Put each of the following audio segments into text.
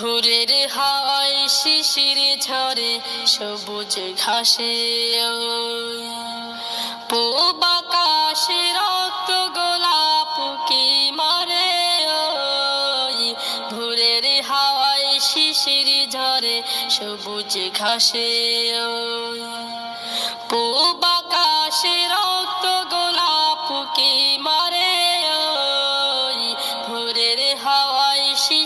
ভোরের হাওয়ায় শিশির ঝরে, সবুজ ঘাসে। পূব রক্ত গোলাপ কি মারে ভোরের হাওয়ায় শিশির ঝরে, সবুজ ঘাসে। পূব রক্ত গোলাপ কি মারে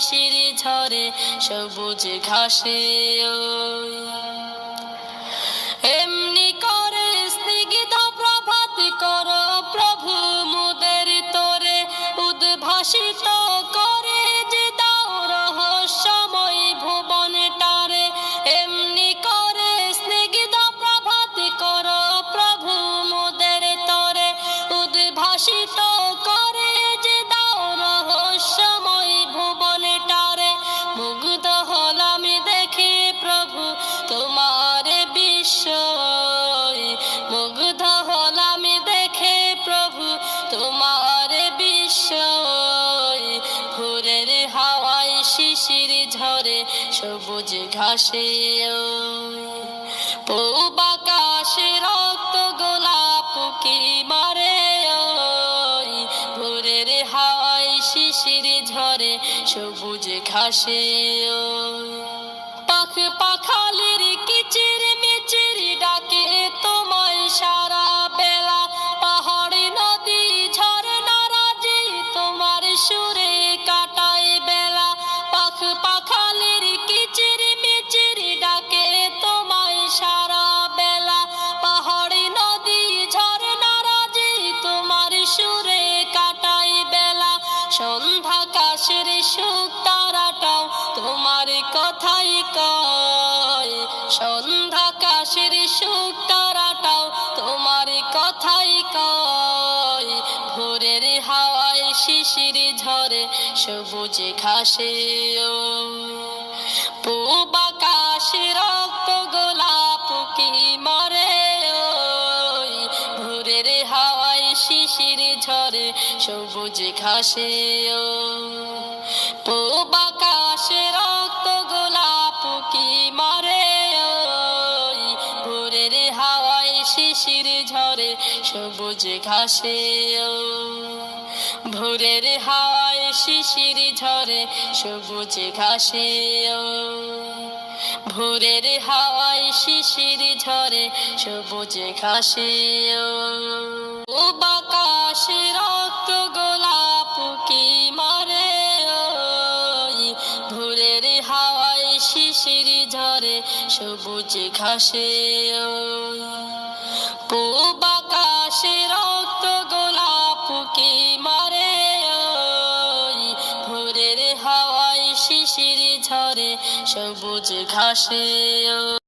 শিশির ঝরে সবুজ ঘাসে ঝরে সবুজ ঘাসে পৌবাকাশে রক্ত গোলাপ কি মারে ভোরে ভোরের হাওয়ায় শিশির ঝরে সবুজ ঘাসে পাখ পাখালির কিচির শিশির ঝরে, সবুজ ঘাসে পূব আকাশে রক্ত গোলাপ কি মরে ভোরের হাওয়ায় শিশির ঝরে, সবুজ ঘাসে পূব আকাশে রক্ত গোলাপ কি মরে ভোরের হাওয়ায় শিশির ঝরে, সবুজ ঘাসে ভোরের হাওয়ায় শিশির ঝরে সবুজ ঘাসে ভোরের হাওয়ায় শিশির ঝরে সবুজ ঘাসে ও বাকাশে রক্ত গোলাপ কি মারে ভোরের হাওয়ায় শিশির ঝরে সবুজ ঘাসে ওই পূব আকাশে রক্ত ভোরের হাওয়ায় শিশির ঝরে সবুজ ঘাসে